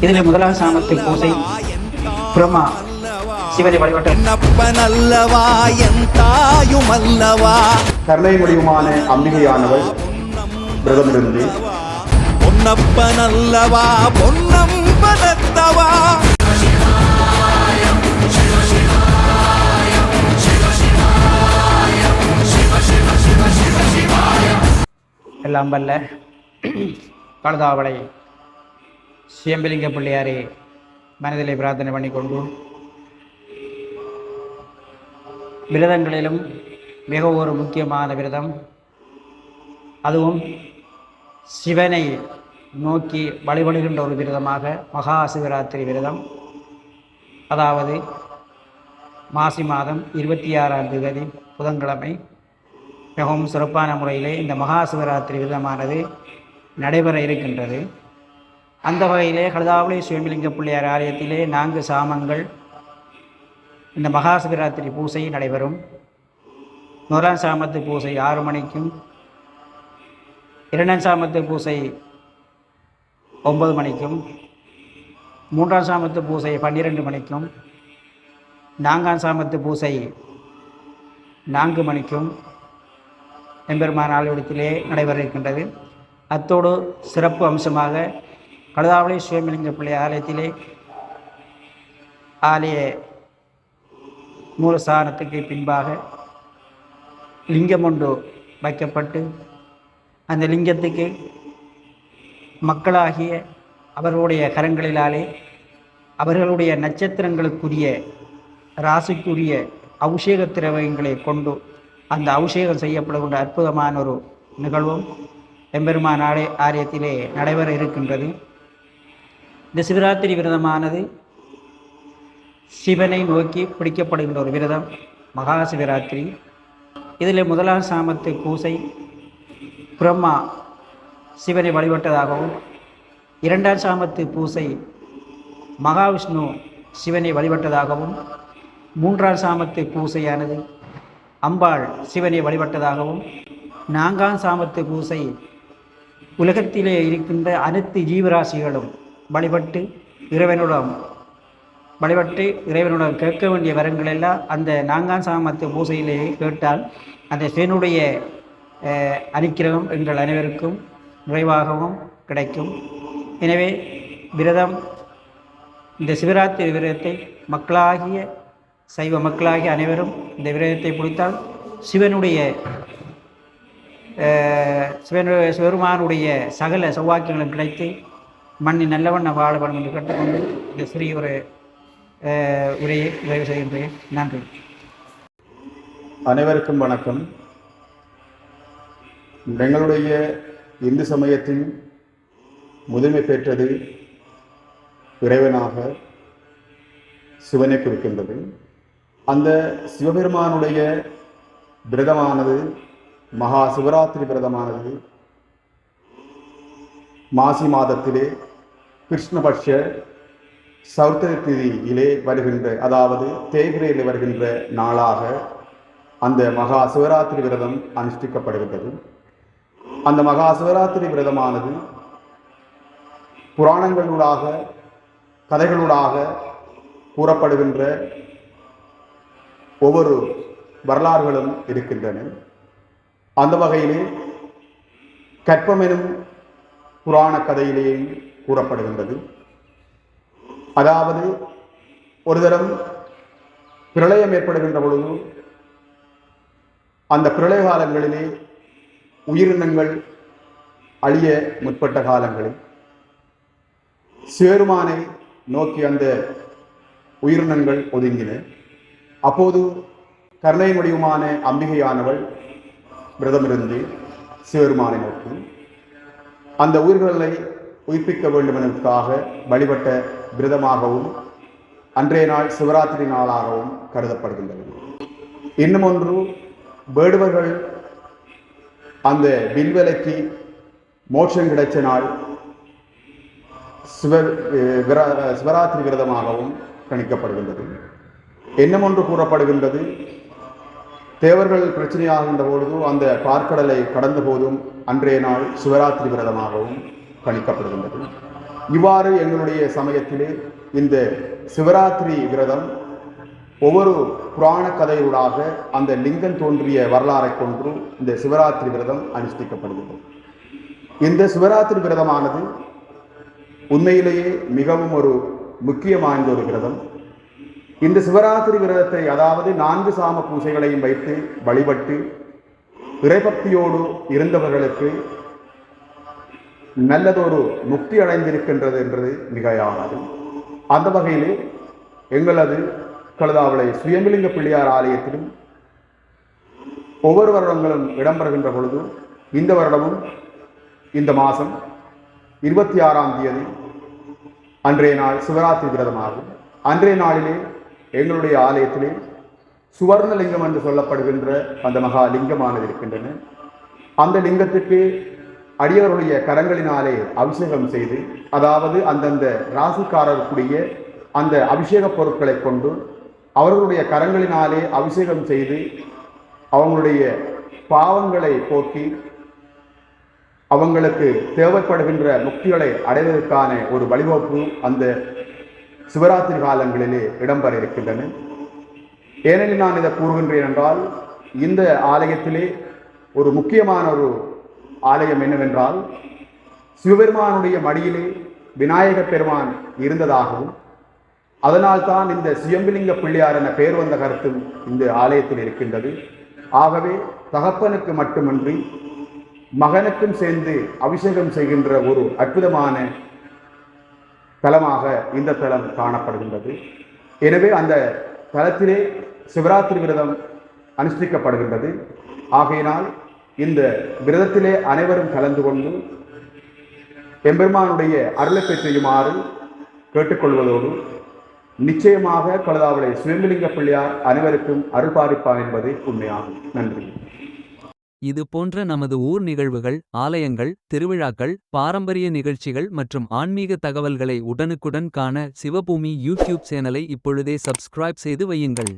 இதில் முதலாம் சாமத்து பூசை பிரம்மா சிவனை வழிபட்ட பொன்னப்பனல்லவா என் தாயுமல்லவா கருணை முடிவுமான அம்பிகையானவள் விரதமிருந்து பொன்னப்பனல்லவா பொன்னம்பலத்தவா எல்லாம் வல்ல கழுதாவளை சியம்பலிங்க பிள்ளையாரே மனதிலே பிரார்த்தனை பண்ணிக்கொண்டு விரதங்களிலும் மிக ஒரு முக்கியமான விரதம். அதுவும் சிவனை நோக்கி வழிபடுகின்ற ஒரு விரதமாக மகா சிவராத்திரி விரதம். அதாவது மாசி மாதம் இருபத்தி ஆறாம் தேதி புதன்கிழமை. மிகவும் சிறப்பான முறையிலே இந்த மகா சிவராத்திரி விரதமானது நடைபெற இருக்கின்றது. அந்த வகையிலே கழுதாவளி சுயம்பலிங்க பிள்ளையார் ஆலயத்திலே நான்கு சாமங்கள் இந்த மகா சிவராத்திரி பூசை நடைபெறும். முதலாம் சாமத்து பூசை ஆறு மணிக்கும் இரண்டாம் சாமத்து பூசை ஒன்பது மணிக்கும் மூன்றாம் சாமத்து பூசை பன்னிரெண்டு மணிக்கும் நான்காம் சாமத்து பூசை நான்கு மணிக்கும் எம்பெருமான் ஆலயத்திலே நடைபெற இருக்கின்றது. அத்தோடு சிறப்பு அம்சமாக கழுதாவளி சுயமலிங்க பிள்ளை ஆலயத்திலே ஆலய மூலஸ்தானத்துக்கு பின்பாக லிங்கம் ஒன்று வைக்கப்பட்டு அந்த லிங்கத்துக்கு மக்களாகிய அவர்களுடைய கரங்களிலாலே அவர்களுடைய நட்சத்திரங்களுக்குரிய ராசிக்குரிய அபிஷேக திரவியங்களை கொண்டு அந்த அபிஷேகம் செய்யப்படுகின்ற அற்புதமான ஒரு நிகழ்வும் எம்பெருமான் ஆலய ஆலயத்திலே நடைபெற இருக்கின்றது இந்த சிவராத்திரி விரதமானது சிவனை நோக்கி பிடிக்கப்படுகின்ற ஒரு விரதம் மகா சிவராத்திரி. இதில் முதலாம் சாமத்து பூசை பிரம்மா சிவனை வழிபட்டதாகவும் இரண்டாம் சாமத்து பூசை மகாவிஷ்ணு சிவனை வழிபட்டதாகவும் மூன்றாம் சாமத்து பூசையானது அம்பாள் சிவனை வழிபட்டதாகவும் நான்காம் சாமத்து பூசை உலகத்திலே இருக்கின்ற அனைத்து ஜீவராசிகளும் வழிபட்டு இறைவனுடன் வழிபட்டு இறைவனுடன் கேட்க வேண்டிய வரங்கள் எல்லாம் அந்த நான்காம் சாமத்து பூசையிலே கேட்டால் அந்த சிவனுடைய அனுக்கிரகம் எங்கள் அனைவருக்கும் நிறைவாகவும் கிடைக்கும். எனவே விரதம் இந்த சிவராத்திரி விரதத்தை மக்களாகிய சைவ மக்களாகிய அனைவரும் இந்த விரதத்தை பிடித்தால் சிவனுடைய சிவனுடைய சிவனு சிவருமானுடைய சகல சௌவாக்கியங்களும் கிடைத்து மண்ணி நல்லவண்ண வாழ என்று கேட்டுக்கொண்டு இந்த சிறிய ஒரு உரையை நிறைவு செய்கின்றேன். நன்றி. அனைவருக்கும் வணக்கம். எங்களுடைய இந்து சமயத்தின் முதன்மை பெற்றது இறைவனாக சிவனை குறிக்கின்றது. அந்த சிவபெருமானுடைய விரதமானது மகா சிவராத்திரி விரதமானது மாசி மாதத்திலே கிருஷ்ணபட்ச சௌத்திர திதியிலே வருகின்ற அதாவது தேய்பிரையில் வருகின்ற நாளாக அந்த மகா சிவராத்திரி விரதம் அனுஷ்டிக்கப்படுகின்றது. அந்த மகா சிவராத்திரி விரதமானது புராணங்களூடாக கதைகளூடாக கூறப்படுகின்ற ஒவ்வொரு வரலாறுகளும் இருக்கின்றன. அந்த வகையிலே கற்பம் எனும் புராண கதையிலேயும் கூறப்படுகின்றது. அதாவது ஒரு தரம் பிரளயம் ஏற்படுகின்ற பொழுது அந்த பிரளய காலங்களிலே உயிரினங்கள் அழிய முற்பட்ட காலங்களில் சேருமானை நோக்கி அந்த உயிரினங்கள் ஒதுங்கின. அப்போது கருணை முடிவுமான அம்பிகையானவள் விரதமிருந்து சேருமானை நோக்கி அந்த உயிர்களை புதுப்பிக்க வேண்டும் என்பதற்காக வழிபட்ட விரதமாகவும் அன்றைய நாள் சிவராத்திரி நாளாகவும் கருதப்படுகின்றது. இன்னும் ஒன்று வேடுவர்கள் அந்த வில்வலைக்கு மோட்சம் கிடைச்ச நாள் சிவ அஹ் விரா- சிவராத்திரி விரதமாகவும் கணிக்கப்படுகின்றது. இன்னும் ஒன்று கூறப்படுகின்றது தேவர்கள் பிரச்சனையாகின்ற பொழுது அந்த பார்க்கடலை கடந்த போதும் அன்றைய நாள் சிவராத்திரி விரதமாகவும் கணிக்கப்படுகின்றது. இவ்வாறு எங்களுடைய சமயத்திலே இந்த சிவராத்திரி விரதம் ஒவ்வொரு புராண கதையூடாக அந்த லிங்கம் தோன்றிய வரலாறை கொண்டு இந்த சிவராத்திரி விரதம் அனுஷ்டிக்கப்படுகிறது. இந்த சிவராத்திரி விரதமானது உண்மையிலேயே மிகவும் ஒரு முக்கியம் வாய்ந்த ஒரு விரதம். இந்த சிவராத்திரி விரதத்தை அதாவது நான்கு சாம பூஜைகளையும் வைத்து வழிபட்டு இறைபக்தியோடு இருந்தவர்களுக்கு நல்லதொரு முக்தி அடைந்திருக்கின்றது என்பது மிகையானது அந்த வகையிலே எங்களது கழுதாவளை சுயமிலிங்க பிள்ளையார் ஆலயத்திலும் ஒவ்வொரு வருடங்களும் இடம்பெறுகின்ற பொழுது இந்த வருடமும் இந்த மாதம் இருபத்தி ஆறாம் தேதி அன்றைய நாள் சிவராத்திரி விரதமாகும். அன்றைய நாளிலே எங்களுடைய ஆலயத்திலே சுவர்ணலிங்கம் என்று சொல்லப்படுகின்ற அந்த மகா லிங்கமானது இருக்கின்றன. அந்த லிங்கத்துக்கு அடியவருடைய கரங்களினாலே அபிஷேகம் செய்து அதாவது அந்தந்த ராசிக்காரருக்குரிய அந்த அபிஷேக பொருட்களை கொண்டு அவர்களுடைய கரங்களினாலே அபிஷேகம் செய்து அவங்களுடைய பாவங்களை போக்கி அவங்களுக்கு தேவைப்படுகின்ற முக்திகளை அடைவதற்கான ஒரு வழிவகுப்பு அந்த சிவராத்திரி காலங்களிலே இடம்பெற இருக்கின்றன. ஏனெனில் நான் இதை கூறுகின்றேன் என்றால் இந்த ஆலயத்திலே ஒரு முக்கியமான ஒரு ஆலயம் என்னவென்றால் சிவபெருமானுடைய மடியிலே விநாயகப் பெருமான் இருந்ததாகவும் அதனால்தான் இந்த சுயம்பிலிங்க பிள்ளையார் என பெயர் வந்த கருத்தும் இந்த ஆலயத்தில் இருக்கின்றது. ஆகவே தகப்பனுக்கு மட்டுமின்றி மகனுக்கும் சேர்ந்து அபிஷேகம் செய்கின்ற ஒரு அற்புதமான தலமாக இந்த தலம் காணப்படுகின்றது. எனவே அந்த தலத்திலே சிவராத்திரி விரதம் அனுஷ்டிக்கப்படுகின்றது. ஆகையினால் இந்த விரதத்திலே அனைவரும் கலந்து கொண்டு எம்பெருமானுடைய அருளை பெற்றியுமாறு கேட்டுக்கொள்வதோடு நிச்சயமாக கலதாவுடைய சுயம்பலிங்க பிள்ளையார் அனைவருக்கும் அருள் பாலிப்பார் என்பது உண்மையாகும் நன்றி. இது போன்ற நமது ஊர் நிகழ்வுகள் ஆலயங்கள் திருவிழாக்கள் பாரம்பரிய நிகழ்ச்சிகள் மற்றும் ஆன்மீக தகவல்களை உடனுக்குடன் காண சிவபூமி யூடியூப் சேனலை இப்பொழுதே சப்ஸ்கிரைப் செய்து வையுங்கள்.